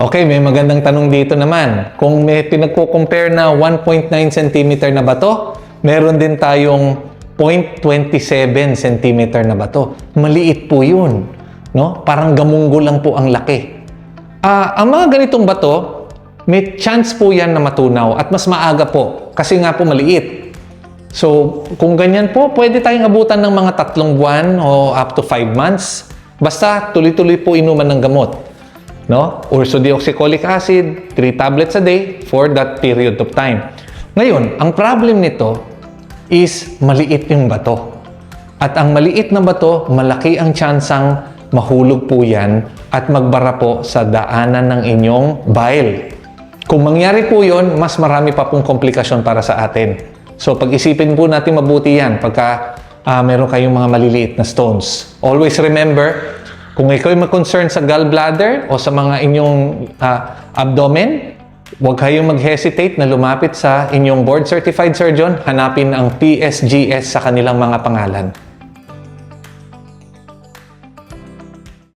Okay, may magandang tanong dito naman. Kung may pinagko-compare na 1.9 cm na bato, meron din tayong 0.27 cm na bato. Maliit po yun. No? Parang gamunggo lang po ang laki. Ah, ang mga ganitong bato, may chance po yan na matunaw at mas maaga po kasi nga po maliit. So, kung ganyan po, pwede tayong abutan ng mga tatlong buwan o up to 5 months. Basta tuloy-tuloy po inuman ng gamot. No? Ursodeoxycholic acid, 3 tablets a day for that period of time. Ngayon, ang problem nito is maliit yung bato. At ang maliit na bato, malaki ang tsansang mahulog po yan at magbara po sa daanan ng inyong bile. Kung mangyari po yon, mas marami pa pong komplikasyon para sa atin. So pag-isipin po natin mabuti yan pagka ah, meron kayong mga maliliit na stones. Always remember, kung ikaw ay mag-concern sa gallbladder o sa mga inyong ah, abdomen, huwag kayong mag-hesitate na lumapit sa inyong board-certified surgeon. Hanapin ang PSGS sa kanilang mga pangalan.